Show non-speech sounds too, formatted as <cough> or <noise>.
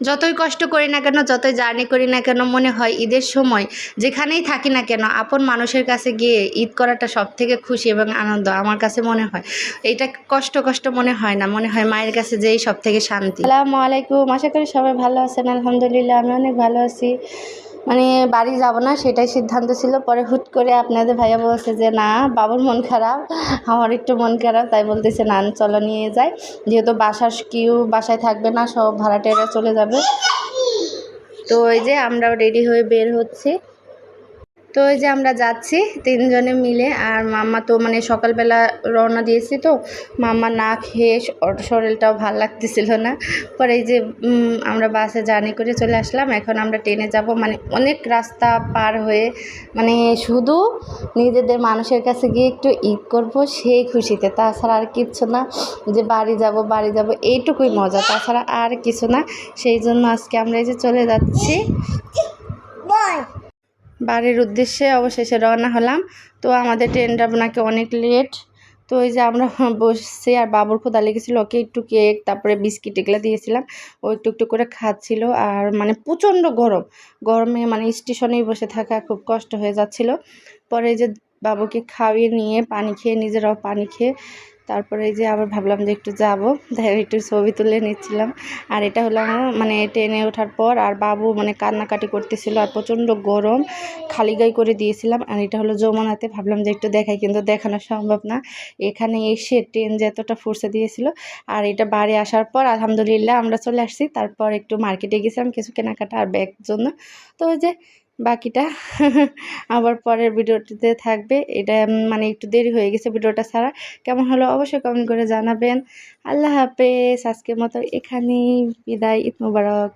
যতই কষ্ট করি না কেন, যতই জার্নি করি না কেন, মনে হয় ঈদের সময় যেখানেই থাকি না কেন, আপন মানুষের কাছে গিয়ে ঈদ করাটা সব থেকে খুশি এবং আনন্দ আমার কাছে মনে হয়। এটা কষ্ট কষ্ট মনে হয় না, মনে হয় মায়ের কাছে যেই সব থেকে শান্তি। আসসালামু আলাইকুম, আশা করি সবাই ভালো আছেন, আলহামদুলিল্লাহ, আমি অনেক ভালো আছি। মানে বাড়ি যাব না, সেটাই সিদ্ধান্ত ছিল। পরে হুট করে আপনাদের ভাইয়া বলছে যে, না, বাবুর মন খারাপ, আমার একটু মন খারাপ। তাই বলতেছে না চলো নিয়ে যায় যেহেতু বাসার কেউ বাসায় থাকবে না, সব ভাড়াটেরা চলে যাবে। তো ওই যে আমরাও রেডি হয়ে বের হচ্ছি। তো ওই যে আমরা যাচ্ছি তিনজনে মিলে, আর মাম্মা তো মানে সকালবেলা রওনা দিয়েছি তো, মাম্মা না খেয়ে শরীরটাও ভালো লাগতেছিল না। পরে এই যে আমরা বাসে জার্নি করে চলে আসলাম। এখন আমরা ট্রেনে যাব মানে অনেক রাস্তা পার হয়ে মানে শুধু নিজেদের মানুষের কাছে গিয়ে একটু ঈদ করব, সেই খুশিতে। তাছাড়া আর কিচ্ছু না, যে বাড়ি যাব বাড়ি যাব, এইটুকুই মজা। তাছাড়া আর কিছু না। সেই জন্য আজকে আমরা এই যে চলে যাচ্ছি। বাড়ির উদ্দেশ্যে অবশেষে রওনা হলাম। তো আমাদের ট্রেনটা নাকি অনেক লেট তো ওই যে আমরা <laughs> বসছি আর বাবুর ক্ষুদা লেগেছিলো, ওকে একটু কেক তারপরে বিস্কিট এগুলো দিয়েছিলাম। ও একটু একটু করে খাচ্ছিল আর মানে প্রচণ্ড গরম। গরমে মানে স্টেশনেই বসে থাকা খুব কষ্ট হয়ে যাচ্ছিল। পরে যে বাবুকে খাইয়ে নিয়ে পানি খেয়ে, নিজেরাও পানি খেয়ে তারপরে এই যে আবার ভাবলাম যে একটু যাব তাই একটু ছবি তুলে নিচ্ছিলাম। আর এটা হলো আমার মানে ট্রেনে ওঠার পর আর বাবু মানে কান্নাকাটি করতেছিল আর প্রচণ্ড গরম খালি গায়ে করে দিয়েছিলাম। আর এটা হলো যমুনাতে, ভাবলাম যে একটু দেখাই, কিন্তু দেখানো সম্ভব না। এখানে এসে ট্রেন যে এতটা ফুরসে দিয়েছিল, আর এটা বাড়ি আসার পর আলহামদুলিল্লাহ আমরা চলে আসছি। তারপর একটু মার্কেটে গেছিলাম কিছু কেনাকাটা আর ব্যাগ জন্য। তো যে বাকিটা <laughs> আবার পরের ভিডিওটিতে থাকবে। এটা মানে একটু দেরি হয়ে গেছে ভিডিওটা ছাড়া। কেমন হলো অবশ্যই কমেন্ট করে জানাবেন। আল্লাহ হাফেজ। আজকের মতো এখানেই। বিদায়, ঈদ মুবারক।